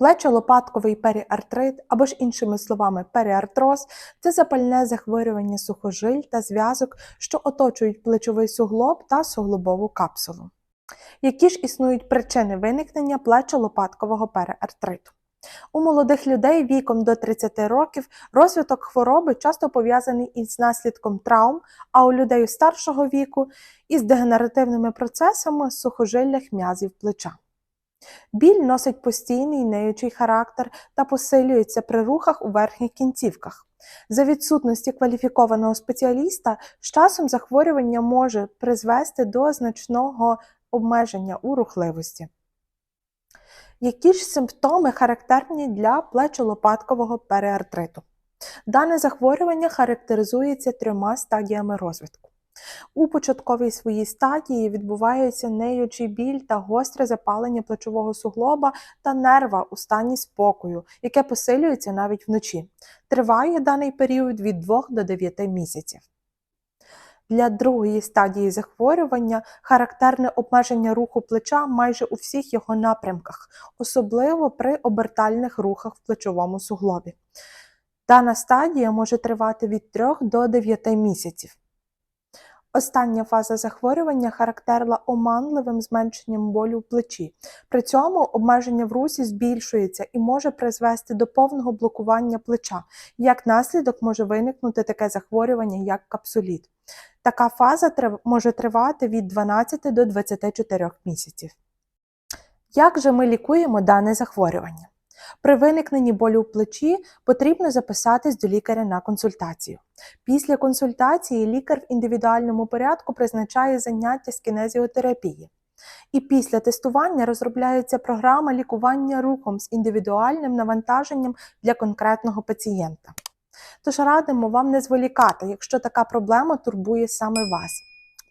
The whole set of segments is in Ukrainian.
Плечо-лопатковий періартрит, або ж іншими словами, періартроз це запальне захворювання сухожиль та зв'язок, що оточують плечовий суглоб та суглобову капсулу. Які ж існують причини виникнення плечо-лопаткового періартриту? У молодих людей віком до 30 років розвиток хвороби часто пов'язаний із наслідком травм, а у людей старшого віку із дегенеративними процесами сухожиллях м'язів плеча. Біль носить постійний неючий характер та посилюється при рухах у верхніх кінцівках. За відсутності кваліфікованого спеціаліста з часом захворювання може призвести до значного обмеження у рухливості. Які ж симптоми характерні для плечо-лопаткового періартриту? Дане захворювання характеризується трьома стадіями розвитку. У початковій своїй стадії відбувається неючий біль та гостре запалення плечового суглоба та нерва у стані спокою, яке посилюється навіть вночі. Триває даний період від 2 до 9 місяців. Для другої стадії захворювання характерне обмеження руху плеча майже у всіх його напрямках, особливо при обертальних рухах в плечовому суглобі. Дана стадія може тривати від 3 до 9 місяців. Остання фаза захворювання характерна оманливим зменшенням болю в плечі. При цьому обмеження в русі збільшується і може призвести до повного блокування плеча. Як наслідок може виникнути таке захворювання, як капсуліт. Така фаза може тривати від 12 до 24 місяців. Як же ми лікуємо дане захворювання? При виникненні болю в плечі потрібно записатись до лікаря на консультацію. Після консультації лікар в індивідуальному порядку призначає заняття з кінезіотерапії. І після тестування розробляється програма лікування рухом з індивідуальним навантаженням для конкретного пацієнта. Тож радимо вам не зволікати, якщо така проблема турбує саме вас.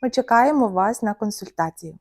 Ми чекаємо вас на консультацію.